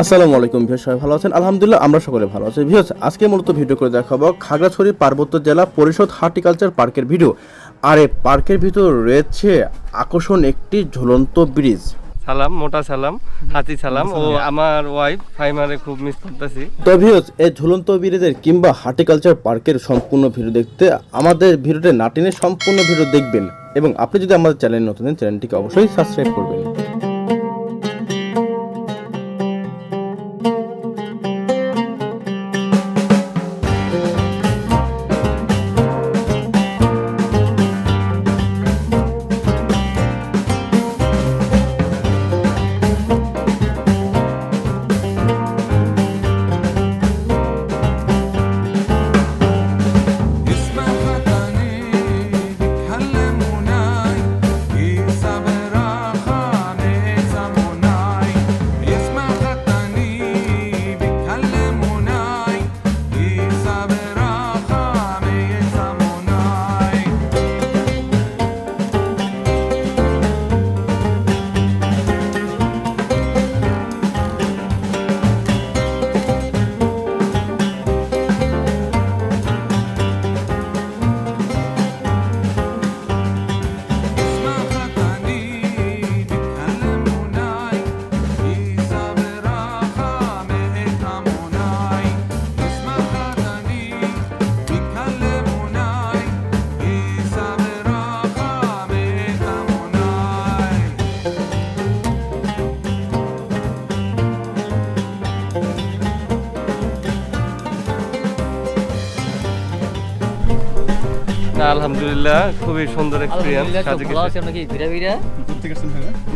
আসসালামু আলাইকুম ভিউয়ার সবাই ভালো আছেন? আলহামদুলিল্লাহ আমরা সকলে ভালো আছি। ভিউয়ার্স আজকে মূলত ভিডিও করে দেখাবো খাগড়াছড়ি পার্বত্য জেলা পরিষদ হর্টিকালচার পার্কের ভিডিও। আর এই পার্কের ভিতর রয়েছে আকর্ষণ একটি ঝুলন্ত ব্রিজ। সালাম মোটা সালাম হাতি সালাম ও আমার ওয়াইফ ফাইমারে খুব মিস করতেছি। তো ভিউয়ার্স এই ঝুলন্ত ব্রিজের কিংবা হর্টিকালচার পার্কের সম্পূর্ণ ভিডিও দেখতে আমাদের ভিডিওতে নাটিনে সম্পূর্ণ ভিডিও দেখবেন। এবং আপনি যদি আমাদের চ্যানেল নতুন হন, চ্যানেলটিকে অবশ্যই সাবস্ক্রাইব করবেন। না আলহামদুলিল্লাহ খুবই সুন্দর এক্সপিরিয়েন্স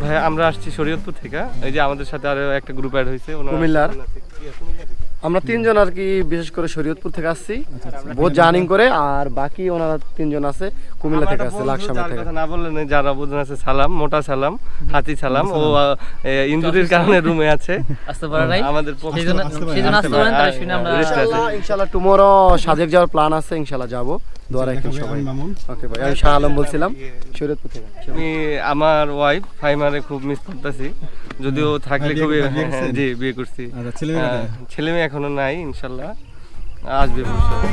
ভাই আমরা আসছি শরীয়তপুর থেকে। এই যে আমাদের সাথে আরও একটা গ্রুপ অ্যাড হয়েছে কুমিল্লার? আমরা তিনজন আর কি বিশেষ করে শরীয়তপুর থেকে আসছি। বহুত জার্নিং করে আর বাকি ওনারা তিনজন আছে কুমিল্লা থেকে আসছে লাকসামে থেকে। না বললেন যারা বুঝুন আছে সালাম মোটা সালাম হাতি সালাম ও ইঞ্জুরির কারণে রুমে আছে। আসতে পারে নাই। আমাদের আসতে পারেন তাই শুনে আমরা ইনশাআল্লাহ। টুমোরো সাজেক যাওয়ার প্ল্যান আছে ইনশাআল্লাহ যাব। ছেলেমেয়ে আমি শাহ আলম বলছিলাম আমি আমার ওয়াইফ ফাইমারে খুব মিস যদিও হ্যাঁ, থাকলে হ্যাঁ, জি বিয়ে করছি। আচ্ছা, ছেলে মেয়ে এখনও নাই ইনশাল্লাহ। আসবে ভবিষ্যতে।